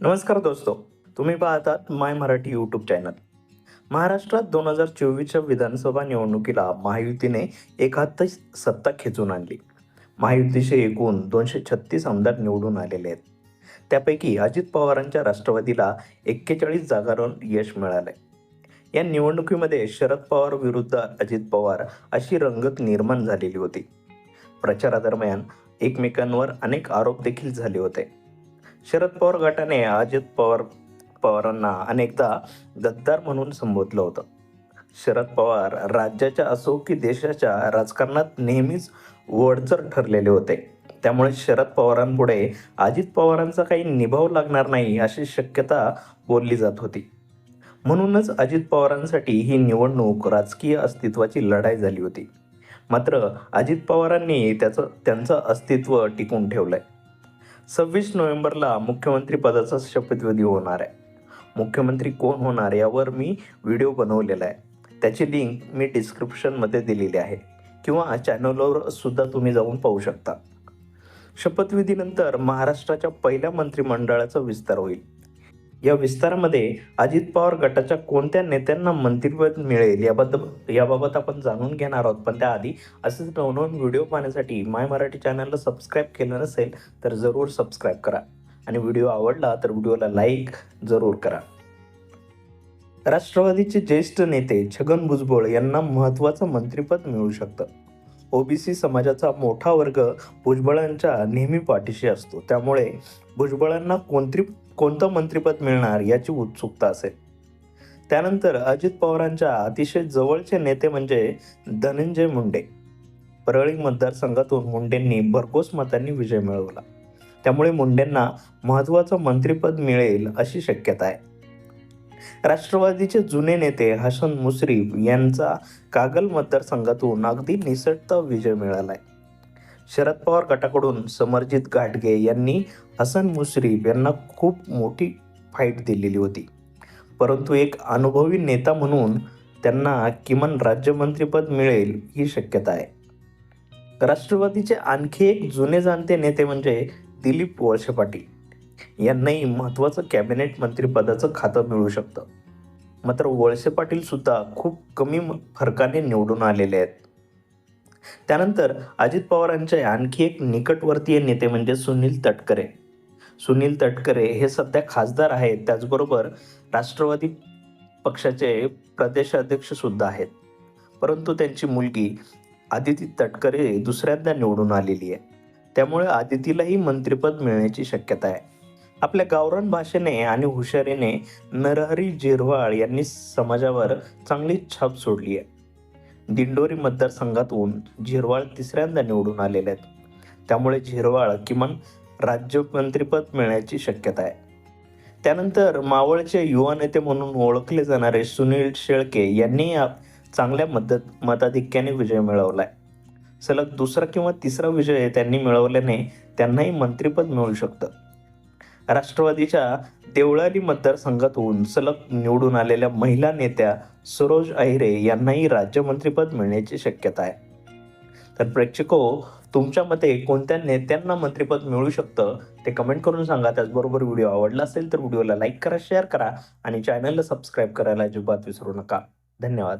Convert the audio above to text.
नमस्कार दोस्तो तुम्ही पाहतात माय मराठी यूट्यूब चॅनल महाराष्ट्रात दोन हजार चोवीसच्या विधानसभा निवडणुकीला महायुतीने एकाहत्तर सत्ता खेचून आणली. महायुतीचे एकूण दोनशे छत्तीस आमदार निवडून आलेले आहेत. त्यापैकी अजित पवारांच्या राष्ट्रवादीला एक्केचाळीस जागांवर यश मिळाले या निवडणुकीमध्ये शरद पवार विरुद्ध अजित पवार अशी रंगत निर्माण झालेली होती. प्रचारादरम्यान एकमेकांवर अनेक आरोप देखील झाले होते. शरद पवार गटाने अजित पवार पवारांना अनेकदा गद्दार म्हणून संबोधलं होतं. शरद पवार राज्याच्या असो की देशाच्या राजकारणात नेहमीच वडचर ठरलेले होते. त्यामुळे शरद पवारांपुढे अजित पवारांचा काही निभाव लागणार नाही अशी शक्यता बोलली जात होती. म्हणूनच अजित पवारांसाठी ही निवडणूक राजकीय अस्तित्वाची लढाई झाली होती. मात्र अजित पवारांनी त्याचं त्यांचं अस्तित्व टिकून ठेवलंय. सव्वीस नोव्हेंबरला मुख्यमंत्री पदाचा शपथविधी होणार आहे. मुख्यमंत्री कोण होणार यावर मी व्हिडिओ बनवलेला आहे. त्याची लिंक मी डिस्क्रिप्शनमध्ये दिलेली आहे. किंवा चॅनलवर सुद्धा तुम्ही जाऊन पाहू शकता. शपथविधीनंतर महाराष्ट्राच्या पहिल्या मंत्रिमंडळाचा विस्तार होईल. या विस्तारामध्ये अजित पवार गटाच्या कोणत्या नेत्यांना मंत्रिपद मिळेल याबद्दल याबाबत आपण जाणून घेणार आहोत. पण त्याआधी असेच नवनवीन व्हिडिओ पाहण्यासाठी माय मराठी चॅनलला सबस्क्राईब केलं नसेल तर जरूर सबस्क्राईब करा. आणि व्हिडिओ आवडला तर व्हिडिओला लाईक जरूर करा. राष्ट्रवादीचे ज्येष्ठ नेते छगन भुजबळ यांना महत्त्वाचं मंत्रिपद मिळू शकतं. ओबीसी समाजाचा मोठा वर्ग भुजबळांच्या नेहमी पाठीशी असतो. त्यामुळे भुजबळांना कोणती कोणतं मंत्रिपद मिळणार याची उत्सुकता असेल. त्यानंतर अजित पवारांच्या अतिशय जवळचे नेते म्हणजे धनंजय मुंडे. परळी मतदारसंघातून मुंडेंनी भरघोस मतांनी विजय मिळवला. त्यामुळे मुंडेंना महत्त्वाचं मंत्रिपद मिळेल अशी शक्यता आहे. राष्ट्रवादीचे जुने नेते हसन मुश्रीफ यांचा कागल मतदारसंघातून अगदी निसटता विजय मिळाला आहे शरद पवार गटाकडून समरजित घाटगे यांनी हसन मुश्रीफ यांना खूप मोठी फाईट दिलेली होती. परंतु एक अनुभवी नेता म्हणून त्यांना किमान राज्यमंत्रीपद मिळेल ही शक्यता आहे. राष्ट्रवादीचे आणखी एक जुने जाणते नेते म्हणजे दिलीप वळसे पाटील. यांनाही महत्त्वाचं कॅबिनेट मंत्रिपदाचं खातं मिळू शकतं. मात्र वळसे पाटील सुद्धा खूप कमी फरकाने निवडून आलेले आहेत. त्यानंतर अजित पवारांचे आणखी एक निकटवर्तीय नेते म्हणजे सुनील तटकरे. सुनील तटकरे हे सध्या खासदार आहेत त्याचबरोबर राष्ट्रवादी पक्षाचे प्रदेशाध्यक्ष सुद्धा आहेत. परंतु त्यांची मुलगी आदिती तटकरे दुसऱ्यांदा निवडून आलेली आहे. त्यामुळे आदितीलाही मंत्रिपद मिळण्याची शक्यता आहे. आपल्या गावरान भाषेने आणि हुशारीने नरहरी जिरवाळ यांनी समाजावर चांगली छाप सोडली आहे. दिंडोरी मतदारसंघातून झिरवाळ तिसऱ्यांदा निवडून आलेले आहेत. त्यामुळे झिरवाळ किमान राज्यमंत्रीपद मिळण्याची शक्यता आहे. त्यानंतर मावळचे युवा नेते म्हणून ओळखले जाणारे सुनील शेळके यांनी चांगल्या मदत मताधिक्याने विजय मिळवलाय सलग दुसरा किंवा तिसरा विजय त्यांनी मिळवल्याने त्यांनाही मंत्रिपद मिळू शकतं. राष्ट्रवादीच्या देवळाली मतदारसंघातून सलग निवडून आलेल्या महिला नेत्या सरोज अहिरे यांनाही राज्यमंत्रीपद मिळण्याची शक्यता आहे. तर प्रेक्षको तुमच्या मते कोणत्या नेत्यांना मंत्रिपद मिळू शकतं? ते कमेंट करून सांगा. त्याचबरोबर व्हिडिओ आवडला असेल तर व्हिडिओला लाईक करा शेअर करा आणि चॅनलला सबस्क्राईब करायला अजिबात विसरू नका. धन्यवाद.